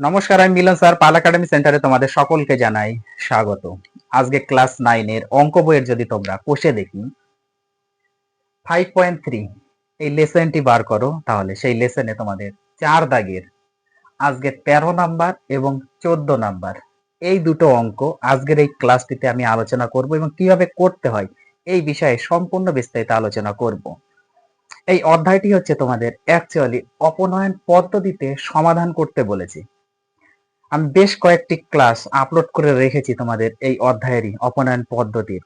নমস্কার, আমি মিলন স্যার। পাল একাডেমি সেন্টারে তোমাদের সকলকে জানাই স্বাগত। আজকে ক্লাস নাইনের অঙ্ক বইয়ের যদি তোমরা কোষে দেখি ফাইভ পয়েন্ট থ্রি এই লেসনটি বার করো, তাহলে সেই লেসনে তোমাদের চার দাগের আজকে তেরো নাম্বার এবং চোদ্দ নাম্বার। এই দুটো অঙ্ক আজকের এই ক্লাসটিতে আমি আলোচনা করব এবং কীভাবে করতে হয় এই বিষয়ে সম্পূর্ণ বিস্তারিত আলোচনা করব। এই অধ্যায়টি হচ্ছে তোমাদের অ্যাকচুয়ালি অপনয়ন পদ্ধতিতে সমাধান করতে বলেছি। আমি বেশ কয়েকটি ক্লাস আপলোড করে রেখেছি তোমাদের এই অধ্যায়েরই অপনয়ন পদ্ধতির।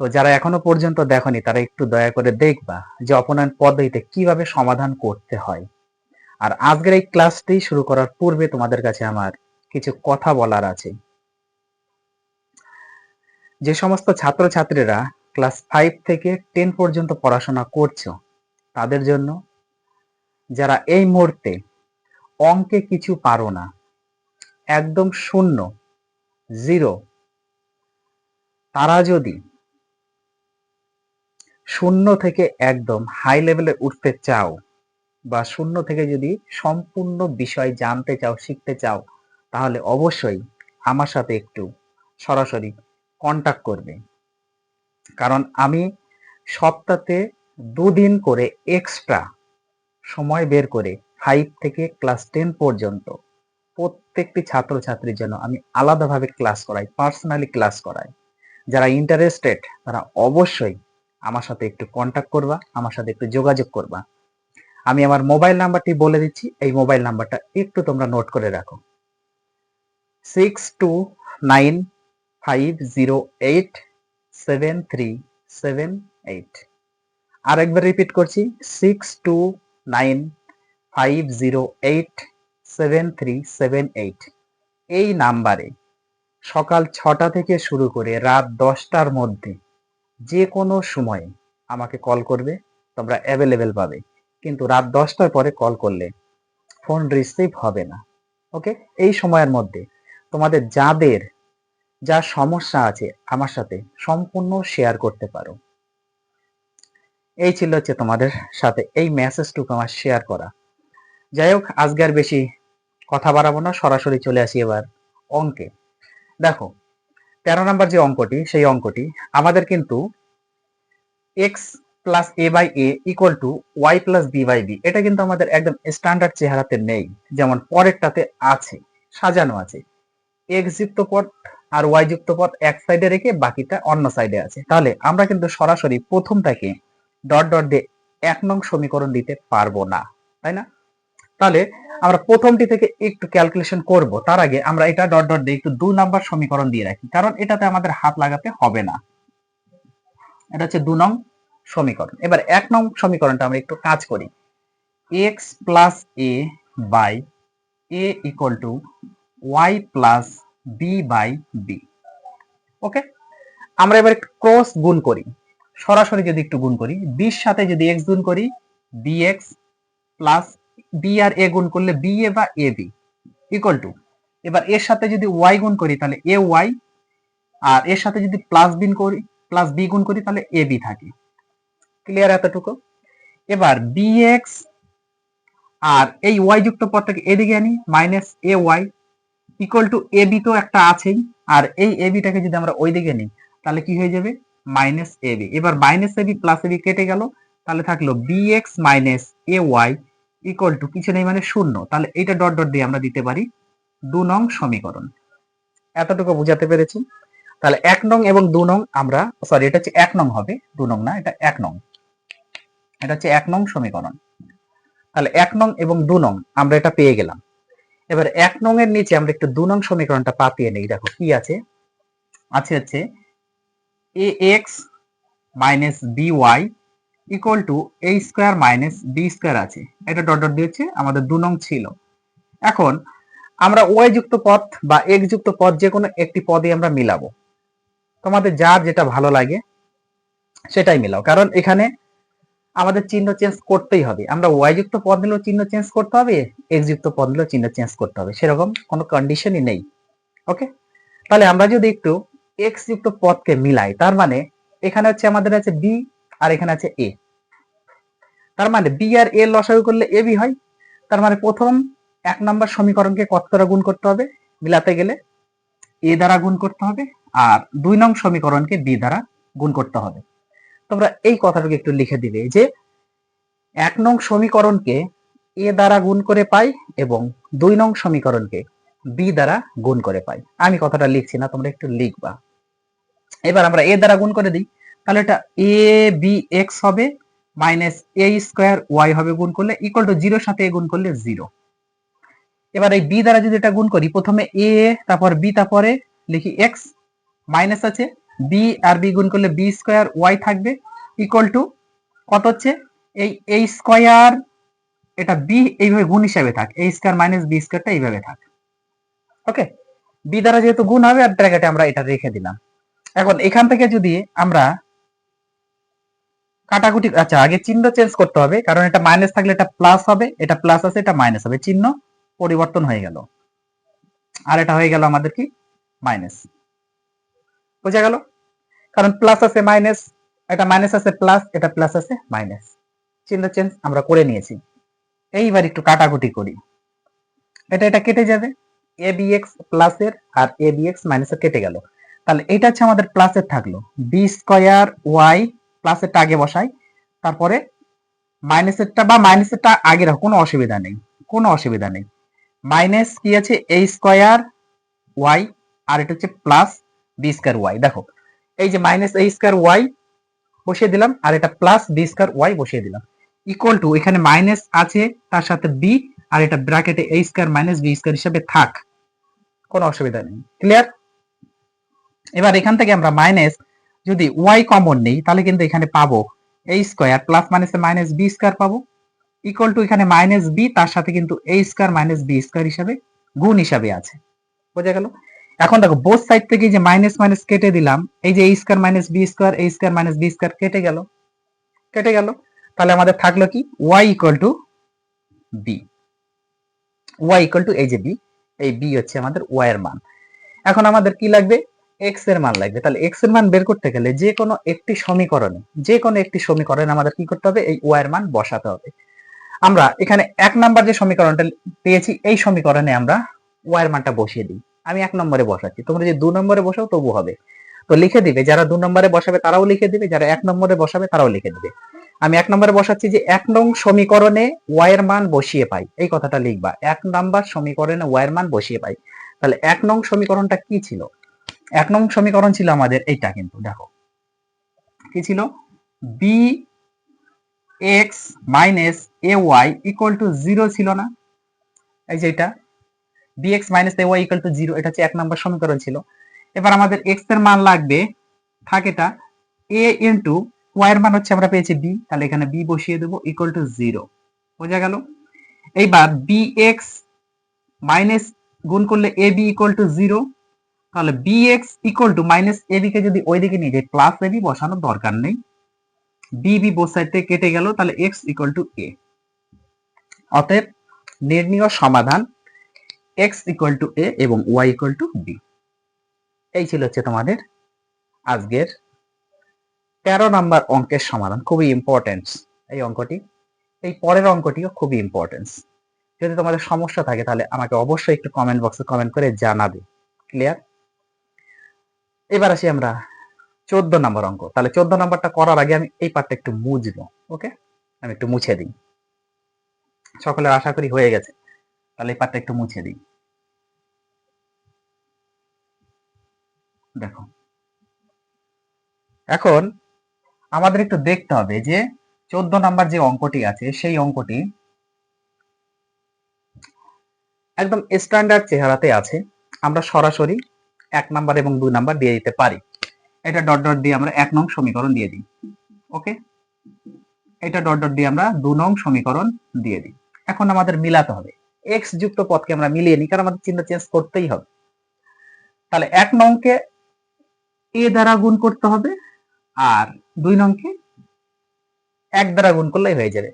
তো যারা এখনও পর্যন্ত দেখনি, তারা একটু দয়া করে দেখবা যে অপনয়ন পদ্ধতিতে কীভাবে সমাধান করতে হয়। আর আজকের এই ক্লাসটি শুরু করার পূর্বে তোমাদের কাছে আমার কিছু কথা বলার আছে। যে সমস্ত ছাত্রছাত্রীরা ক্লাস ফাইভ থেকে টেন পর্যন্ত পড়াশোনা করছ, তাদের জন্য যারা এই মুহূর্তে অঙ্কে কিছু পারো না একদম শূন্য, জিরো। তারা যদি শূন্য থেকে একদম হাই লেভেলে উঠতে চাও বা শূন্য থেকে যদি সম্পূর্ণ বিষয় জানতে চাও, শিখতে চাও, তাহলে অবশ্যই আমার সাথে একটু সরাসরি কন্টাক্ট করবে। কারণ আমি সপ্তাহে দুদিন করে এক্সট্রা সময় বের করে ফাইভ থেকে ক্লাস টেন পর্যন্ত প্রত্যেকটি ছাত্রছাত্রীর জন্য আমি আলাদাভাবে ক্লাস করাই পার্সোনালি ক্লাস করাই। যারা ইন্টারেস্টেড তারা অবশ্যই আমার সাথে একটু কন্ট্যাক্ট করবা, আমার সাথে একটু যোগাযোগ করবা। আমি আমার মোবাইল নাম্বারটি বলে দিচ্ছি, এই মোবাইল নাম্বারটা একটু তোমরা নোট করে রাখো। Six two nine five zero eight seven three seven eight আরেকবার রিপিট করছি six two nine five zero eight seven three seven eight এই নাম্বারে সকাল ছটা থেকে শুরু করে রাত দশটার মধ্যে যে কোনো সময়ে আমাকে কল করবে, তোমরা অ্যাভেলেবেল পাবে। কিন্তু রাত দশটার পরে কল করলে ফোন রিসিভ হবে না। ওকে এই সময়ের মধ্যে তোমাদের যাদের যা সমস্যা আছে আমার সাথে সম্পূর্ণ শেয়ার করতে পারো। এই ছিল হচ্ছে তোমাদের সাথে এই মেসেজটুকু আমার শেয়ার করা। যাই হোক, আজকে আর বেশি কথা বাড়াবো না, সরাসরি চলে আসি এবার অঙ্কে। দেখো, তেরো নাম্বার যে অঙ্কটি, সেই অঙ্কটি আমাদের কিন্তু x plus a by a equal to y plus b by b এটা কিন্তু আমাদের একদম স্ট্যান্ডার্ড চেহারাতে নেই, যেমন পরেরটাতে আছে, সাজানো আছে। এক্স যুক্ত পদ আর ওয়াই যুক্ত পদ এক সাইডে রেখে বাকিটা অন্য সাইডে আছে। তাহলে আমরা কিন্তু সরাসরি প্রথমটাকে ডট ডট দিয়ে এক নং সমীকরণ দিতে পারব না, তাই না? তাহলে আমরা প্রথমটি থেকে একটু ক্যালকুলেশন করব। তার আগে আমরা এটা ডট ডট দিয়ে একটু দু নাম্বার সমীকরণ দিয়ে রাখি, কারণ এটাতে আমাদের হাত লাগাতে হবে না। এটা হচ্ছে দু নং সমীকরণ। এবার এক নং সমীকরণটা আমরা একটু কাজ করি। X plus a by a equal to y plus b by b okay আমরা এবার একটু ক্রস গুণ করি। সরাসরি যদি একটু গুণ করি বির সাথে যদি এক্স গুণ করি বি এক্স প্লাস বি আর এ গুণ করলে বি এ বা এ বি ইকুয়াল টু এবার এর সাথে যদি ওয়াই গুণ করি, তাহলে এ ওয়াই আর এর সাথে যদি প্লাস বিন করি প্লাস বি গুণ করি, তাহলে এ বি থাকে। ক্লিয়ার এতটুকু? এবার বি এক্স আর এই ওয়াই যুক্ত পদটাকে এদিকে আনি minus a y equal to a b তো একটা আছেই, আর এই এ বিটাকে যদি আমরা ওই দিকে নিই তাহলে কি হয়ে যাবে? মাইনাস এ বি এবার minus a b plus a b কেটে গেল, তাহলে থাকল b x minus a y equal to কিছু নেই মানে শূন্য। তাহলে এইটা ডট ডট দিয়ে আমরা দিতে পারি দু নং সমীকরণ। এতটুকু বুঝাতে পেরেছি। তাহলে এক নং এবং দু নং আমরা সরি এটা হচ্ছে এক নং হবে। দু নং না, এটা এক নং। এটা হচ্ছে এক নং সমীকরণ। তাহলে এক নং এবং দু নং আমরা এটা পেয়ে গেলাম। এবার এক নং এর নিচে আমরা একটু দু নং সমীকরণটা পাতিয়ে নেই। দেখো কি আছে? আছে হচ্ছে a x minus b y equal to a square minus b square আছে। এটা ডট ডট দিয়েছে, আমাদের দু নং ছিল। এখন আমরা ওয়াই যুক্ত পদ বা এক্স যুক্ত পদ যে কোনো একটি পদে আমরা মিলাবো। তোমাদের যার যেটা ভালো লাগে, সেটাই মিলাও। কারণ এখানে আমাদের চিহ্ন চেঞ্জ করতেই হবে। আমরা ওয়াই যুক্ত পদ নিলেও চিহ্ন চেঞ্জ করতে হবে এক্স যুক্ত পদ নিলেও চিহ্ন চেঞ্জ করতে হবে। সেরকম কোনো কন্ডিশনই নেই। ওকে তাহলে আমরা যদি একটু এক্স যুক্ত পদকে মিলাই, তার মানে এখানে হচ্ছে আমাদের আছে বি আর এখানে আছে এ তার মানে বি আর এ লসাগু করলে এ বি হয়। তার মানে প্রথম এক নম্বর সমীকরণকে কত দ্বারা গুণ করতে হবে? মিলাতে গেলে এ দ্বারা গুণ করতে হবে আর দুই নং সমীকরণকে বি দ্বারা গুণ করতে হবে। তোমরা এই কথাটাকে একটু লিখে দিবে যে এক নং সমীকরণকে এ দ্বারা গুণ করে পাই এবং দুই নং সমীকরণকে বি দ্বারা গুণ করে পাই। আমি কথাটা লিখছি না, তোমরা একটু লিখবা। এবার আমরা এ দ্বারা গুণ করে দিই। তাহলে এটা এ বি এক্স হবে মাইনাস এ স্কোয়ার ওয়াই হবে গুণ করলে ইকুয়াল টু জিরোর সাথে এ গুণ করলে জিরো এবার এই বি দ্বারা যদি এটা গুণ করি, প্রথমে এ তারপর বি তারপরে লিখি এক্স মাইনাস আছে বি আর বি গুণ করলে বি স্কোয়ার ওয়াই থাকবে ইকুয়াল টু কত হচ্ছে? এই এ স্কোয়ার এটা বি এইভাবে গুণ হিসাবে থাক এ স্কোয়ার মাইনাস বি স্কোয়ারটা এইভাবে থাক। ওকে বি দ্বারা যেহেতু গুণ হবে, আর ব্র্যাকেটে আমরা এটা রেখে দিলাম। এখন এখান থেকে যদি আমরা কাটাকুটি আচ্ছা আগে চিহ্ন চেঞ্জ করতে হবে, কারণ এটা মাইনাস থাকলে এটা প্লাস হবে, এটা প্লাস আছে, এটা মাইনাস হবে, চিহ্ন পরিবর্তন হয়ে গেল। আর এটা হয়ে গেল আমাদের কি? মাইনাস বোঝা গেল? কারণ প্লাস আছে মাইনাস এটা মাইনাস আছে প্লাস এটা প্লাস আছে মাইনাস চিহ্ন চেঞ্জ আমরা করে নিয়েছি। এইবার একটু কাটাকুটি করি। এটা এটা কেটে যাবে। এ বি এক্স প্লাসের আর এ বি এক্স মাইনাসের কেটে গেল। তাহলে এটা হচ্ছে আমাদের প্লাসের থাকল। বি স্কোয়ার ওয়াই প্লাসেরটা আগে বসাই। তারপরে মাইনাসেরটা বা মাইনাসেরটা আগে রাখো, কোনো অসুবিধা নেই, কোনো অসুবিধা নেই। মাইনাস কি আছে? এ স্কোয়ার ওয়াই আর এটা হচ্ছে প্লাস বি স্কোয়ার ওয়াই দেখো, এই যে মাইনাস এ স্কোয়ার ওয়াই বসিয়ে দিলাম, আর এটা প্লাস বি স্কোয়ার ওয়াই বসিয়ে দিলাম। ইকুয়াল টু এখানে মাইনাস আছে, তার সাথে বি আর এটা ব্র্যাকেটে a square minus b square হিসাবে থাক, কোনো অসুবিধা নেই। ক্লিয়ার এবার এখান থেকে আমরা মাইনাস যদি ওয়াই কমন নেই, তাহলে কিন্তু এখানে পাবো a square plus minus minus b square পাবো। ইকুয়াল টু এখানে মাইনাস বি তার সাথে কিন্তু a square minus b square হিসাবে গুণ হিসাবে আছে। বোঝা গেল? এখন দেখো বোথ সাইড থেকে যে মাইনাস মাইনাস কেটে দিলাম, এই যে a square minus b square a square minus b square কেটে গেল। কেটে গেল। তাহলে আমাদের থাকল কি? Y equal to b y equal to এই যে বি এই বি হচ্ছে আমাদের ওয়াই এর মান। এখন আমাদের কি লাগবে? এক্সের মান লাগবে। তাহলে এক্সের মান বের করতে গেলে যে কোনো একটি সমীকরণে, যে কোনো একটি সমীকরণে আমাদের কি করতে হবে? এই ওয়াই এর মান বসাতে হবে। আমরা এখানে এক নাম্বার যে সমীকরণটা পেয়েছি, এই সমীকরণে আমরা ওয়াই এর মানটা বসিয়ে দিই। আমি এক নম্বরে বসাচ্ছি। তোমরা যদি দু নম্বরে বসাও তবু হবে। তো লিখে দিবে, যারা দু নম্বরে বসাবে, তারাও লিখে দিবে, যারা এক নম্বরে বসাবে, তারাও লিখে দিবে। আমি এক নম্বরে বসাচ্ছি যে এক নং সমীকরণে ওয়াই এর মান বসিয়ে পাই। এই কথাটা লিখবা। এক নাম্বার সমীকরণে ওয়াই এর মান বসিয়ে পাই। তাহলে এক নং সমীকরণটা কি ছিল? এক নং সমীকরণ ছিল আমাদের এইটা কিন্তু, দেখো। কি ছিল? B x minus a y equal to zero ছিল না? এই যে এটা। B x minus a y equal to zero এটা হচ্ছে এক নম্বর সমীকরণ ছিল। এবার আমাদের এক্সের মান লাগবে, থাক এটা এ ইন্টু ওয়াই এর মান হচ্ছে আমরা পেয়েছি বি তাহলে এখানে বি বসিয়ে দেবো ইকুয়াল টু জিরো বোঝা গেল? এইবার বি এক্স মাইনাস গুণ করলে a b equal to zero তাহলে b x equal to minus a কে যদি ওইদিকে নিয়ে যাই প্লাস এ বি বসানোর দরকার নেই। বি বি বোথ সাইড থেকে কেটে গেল, তাহলে এক্স ইকুয়াল টু এ অতএব নির্ণীয় সমাধান এক্স ইকুয়াল টু এ এবং ওয়াই ইকুয়াল টু বি এই ছিল হচ্ছে তোমাদের আজকের তেরো নাম্বার অঙ্কের সমাধান, খুবই ইম্পর্টেন্স এই অঙ্কটি। এই পরের অঙ্কটিও খুবই ইম্পর্টেন্স যদি তোমাদের সমস্যা থাকে তাহলে আমাকে অবশ্যই একটু কমেন্ট বক্সে কমেন্ট করে জানাবে। ক্লিয়ার এবার আসি আমরা চোদ্দ নম্বর অঙ্ক। তাহলে চোদ্দ নম্বরটা করার আগে আমি এই পার্টটা একটু মুছবো ওকে আমি একটু মুছে দিই। সকলের আশা করি হয়ে গেছে। তাহলে এই পার্টটা একটু মুছে দিই। দেখো। এখন আমাদের একটু দেখতে হবে যে চোদ্দ নাম্বার যে অঙ্কটি আছে, সেই অঙ্কটি একদম স্ট্যান্ডার্ড চেহারাতে আছে। আমরা সরাসরি এক নাম্বার এবং দুই নাম্বার দিয়ে দিতে পারি। এটা ডট ডট দিয়ে আমরা এক নং সমীকরণ দিয়ে দিই। ওকে এটা ডট ডট দিয়ে আমরা দু নং সমীকরণ দিয়ে দিই। এখন আমাদের মিলাতে হবে। এক্স যুক্ত পদকে আমরা মিলিয়ে নিই, কারণ আমাদের চিহ্ন চেঞ্জ করতেই হবে। তাহলে এক নংকে এ দ্বারা গুণ করতে হবে, আর দুই নংকে এক দ্বারা গুণ করলেই হয়ে যাবে।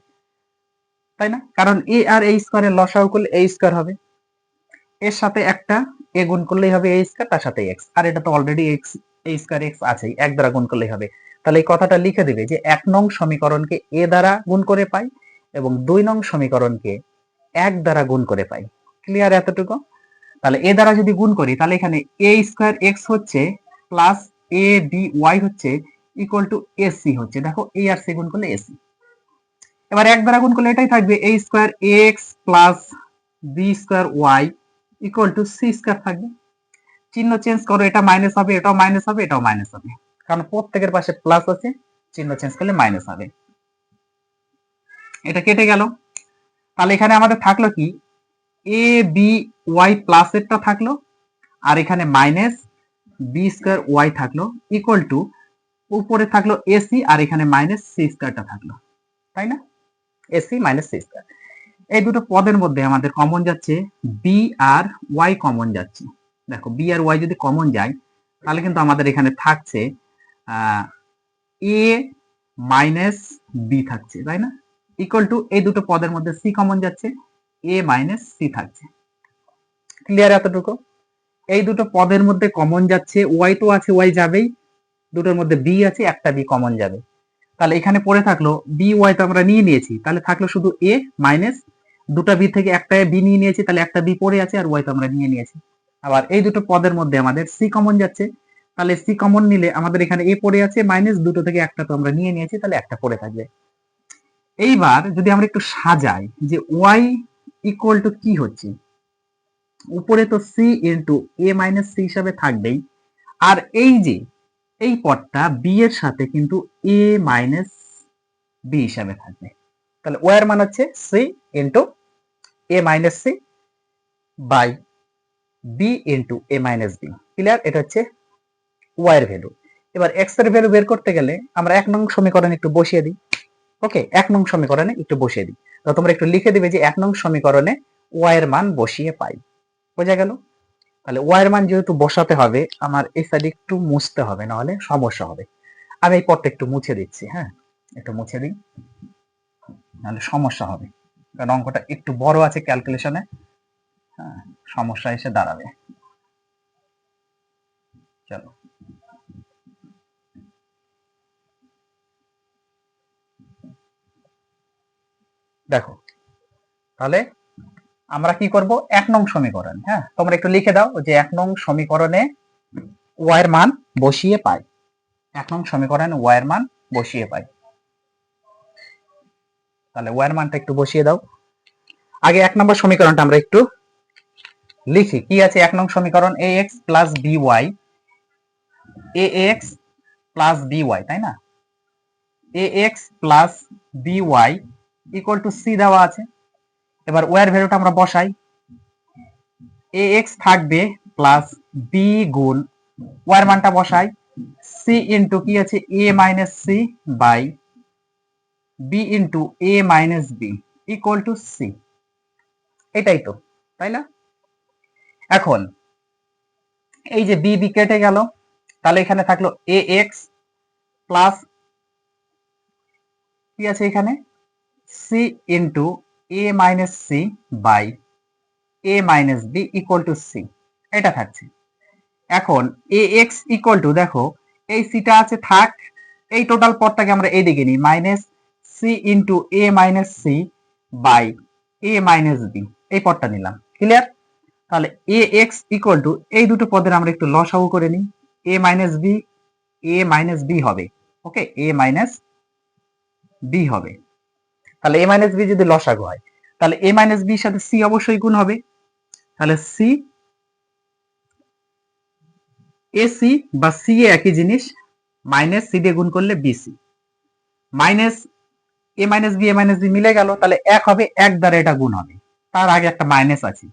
তাই না? কারণ এ আর এই স্কোয়ারের লসাও করলে এই স্কোয়ার হবে। এর সাথে একটা, এ গুণ করলেই হবে এই স্কোয়ার তার সাথে এক্স আর এটা তো অলরেডি এক্স এই স্কোয়ার এক্স আছেই, এক দ্বারা গুণ করলেই হবে। তাহলে এই কথাটা লিখে দিবে যে এক নং সমীকরণকে এ দ্বারা গুণ করে পাই এবং দুই নং সমীকরণকে এক দ্বারা গুণ করে পাই। ক্লিয়ার এতটুকু? তাহলে এ দ্বারা যদি গুণ করি, তাহলে এখানে এ স্কোয়ার এক্স হচ্ছে প্লাস এ বি ওয়াই হচ্ছে ইকুয়াল টু এসি হচ্ছে। দেখো এ আর সি গুণ করলে এসি এবার এক দ্বারা গুণ করলে এটাই থাকবে a square x plus b square y equal to c square থাকবে। চিহ্ন চেঞ্জ করো, এটা মাইনাস হবে, এটাও মাইনাস হবে, এটাও মাইনাস হবে। কারণ প্রত্যেকের পাশে প্লাস আছে, চিহ্ন চেঞ্জ করলে মাইনাস হবে। এটা কেটে গেল। তাহলে এখানে আমাদের থাকল কি? এ বি ওয়াই প্লাস এরটা থাকল, আর এখানে মাইনাস বি স্কোয়ার ওয়াই থাকল ইকুয়াল টু উপরে থাকল এসি আর এখানে মাইনাস সি স্কোয়ারটা থাকল। তাই না? এসি মাইনাস সি স্কোয়ার এই দুটো পদের মধ্যে আমাদের কমন যাচ্ছে বি আর ওয়াই কমন যাচ্ছে। দেখো বি আর ওয়াই যদি কমন যায় তাহলে কিন্তু আমাদের এখানে থাকছে এ মাইনাস বি থাকছে তাই না? ইকুয়াল টু এই দুটো পদের মধ্যে সি কমন যাচ্ছে এ মাইনাস সি থাকছে। ক্লিয়ার এতটুকু? এই দুটো পদের মধ্যে কমন যাচ্ছে ওয়াই তো আছে ওয়াই যাবেই। দুটোর মধ্যে বি আছে একটা বি কমন যাবে। তাহলে এখানে পড়ে থাকল বি ওয়াই তো আমরা নিয়ে নিয়েছি। তাহলে থাকল শুধু এ মাইনাস দুটা বি থেকে একটা বি নিয়ে নিয়েছি, তাহলে একটা বি পড়ে আছে আর ওয়াই তো আমরা নিয়ে নিয়েছি। আবার এই দুটো পদের মধ্যে আমাদের সি কমন যাচ্ছে, তাহলে সি কমন নিলে আমাদের এখানে এ পড়ে আছে মাইনাস দুটো থেকে একটা তো আমরা নিয়ে নিয়েছি, তাহলে একটা পড়ে থাকবে। এইবার যদি আমরা একটু সাজাই যে ওয়াই ইকুয়াল টু কি হচ্ছে, উপরে তো c into a minus c হিসাবে থাকবেই, আর এই যে এই পদটা বি এর সাথে কিন্তু এ মাইনাস বি হিসাবে থাকবে। তাহলে ওয়াই এর মান হচ্ছে c into a minus c by b into a minus b clear এটা হচ্ছে ওয়াই এর ভ্যালু এবার এক্সের ভ্যালু বের করতে গেলে আমরা এক নং সমীকরণে একটু বসিয়ে দিই। ওকে এক নং সমীকরণে একটু বসিয়ে দিই। তো তোমরা একটু লিখে দিবে যে এক নং সমীকরণে ওয়াই এর মান বসিয়ে পাই। বোঝা গেল? তাহলে ওয়াই এর মান যেহেতু বসাতে হবে, আমার এই সাইডে একটু মুছতে হবে, নাহলে সমস্যা হবে। আমি এই পথটা একটু মুছে দিচ্ছি হ্যাঁ? একটু মুছে দিই। নাহলে সমস্যা হবে। কারণ অঙ্কটা একটু বড় আছে ক্যালকুলেশনে হ্যাঁ সমস্যা এসে দাঁড়াবে। চলো। দেখো, তাহলে আমরা কি করব? এক নং সমীকরণ হ্যাঁ? তোমরা একটু লিখে দাও যে এক নং সমীকরণে ওয়াই এর মান বসিয়ে পাই। এক নং সমীকরণে ওয়াই এর মান বসিয়ে পাই। তাহলে ওয়ার মানটা একটু বসিয়ে দাও। আগে এক নম্বর সমীকরণটা আমরা একটু লিখি। কি আছে? এক নং সমীকরণ a x plus b y a x plus b y তাই না? A x plus b y equal to c দেওয়া আছে। এবার ওয়ার ভ্যালুটা আমরা বসাই। এ এক্স থাকবে প্লাস বি গুণ ওয়ার মানটা বসাই। সি ইন্টু কি আছে? A minus c by b into a minus b equal to c এটাই তো, তাই না? এখন, এই যে বি বি কেটে গেল, তাহলে এখানে থাকল এ এক্স প্লাস কি আছে এখানে? C into a minus c by a minus b equal to c এটা থাকছে। এখন এ এক্স ইকুয়াল টু দেখো, এই সিটা আছে থাক, এই টোটাল পদটাকে আমরা এইদিকে নিই minus c into a minus c by a minus b এই পদটা নিলাম। ক্লিয়ার তাহলে এ এক্স ইকুয়াল টু এই দুটো পদের আমরা একটু লসাগু করে নিই। A minus b a minus b হবে। ওকে এ মাইনাস বি হবে। তাহলে এ মাইনাস বি যদি লসাগু হয়, তাহলে এ মাইনাস বির সাথে সি অবশ্যই গুণ হবে। তাহলে সি এসি বা সি এ একই জিনিস মাইনাস সি দিয়ে গুণ করলে b c minus a minus b a minus b মিলে গেল, তাহলে এক হবে, এক দ্বারা এটা গুণ হবে। তার আগে একটা মাইনাস আছে।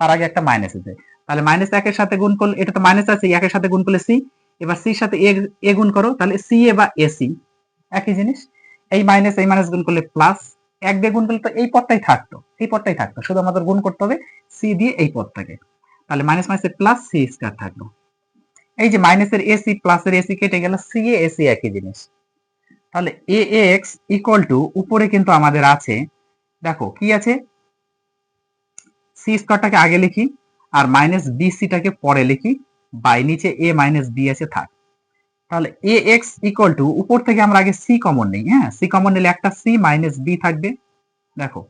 তার আগে একটা মাইনাস আছে। তাহলে মাইনাস একের সাথে গুণ করলে, এটা তো মাইনাস আছে, একের সাথে গুণ করলে সি এবার সির সাথে এ গুণ করো, তাহলে সি এ বা এসি একই জিনিস। এই মাইনাস এই মাইনাস গুণ করলে প্লাস এক দিয়ে গুণ করলে তো এই পদটাই থাকতো, এই পদটাই থাকতো। শুধু আমাদের গুণ করতে হবে সি দিয়ে এই পদটাকে। তাহলে মাইনাস মাইনাসের প্লাস সি স্কয়ার থাকল। এই যে মাইনাসের এসি প্লাসের এসি কেটে গেল সি এ এসি একই জিনিস। তাহলে এ এক্স ইকুয়াল টু উপরে কিন্তু আমাদের আছে, দেখো কি আছে? সি স্কয়ারটাকে আগে লিখি আর মাইনাস বি সিটাকে পরে লিখি বাই নিচে এ মাইনাস বি আছে, থাক। তাহলে এ এক্স ইকুয়াল টু উপর থেকে আমরা আগে সি কমন নেই হ্যাঁ? সি কমন নিলে একটা সি মাইনাস বি থাকবে, দেখো।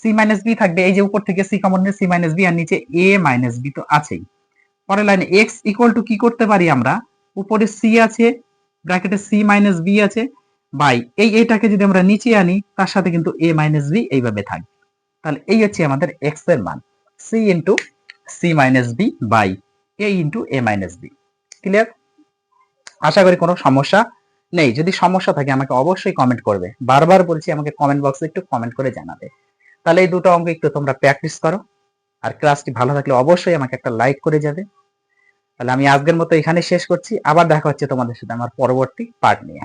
সি মাইনাস বি থাকবে, এই যে উপর থেকে সি কমন নিলে সি মাইনাস বি আর নিচে এ মাইনাস বি তো আছেই। পরের লাইনে এক্স ইকুয়াল টু কি করতে পারি আমরা? উপরে সি আছে ব্র্যাকেটে সি মাইনাস বি আছে। বাই এই এটাকে যদি আমরা নিচে আনি, তার সাথে কিন্তু এ মাইনাস বি এইভাবে থাকবে। তাহলে এই হচ্ছে আমাদের এক্সের মান। C into c minus b by a into a minus b clear আশা করি কোনো সমস্যা নেই। যদি সমস্যা থাকে, আমাকে অবশ্যই কমেন্ট করবে। বারবার বলছি, আমাকে কমেন্ট বক্সে একটু কমেন্ট করে জানাবে। তাহলে এই দুটো অঙ্ক একটু তোমরা প্র্যাকটিস করো। আর ক্লাসটি ভালো থাকলে অবশ্যই আমাকে একটা লাইক করে যাবে। তাহলে আমি আজকের মতো এখানে শেষ করছি। আবার দেখা হচ্ছে তোমাদের সাথে আমার পরবর্তী পার্ট নিয়ে।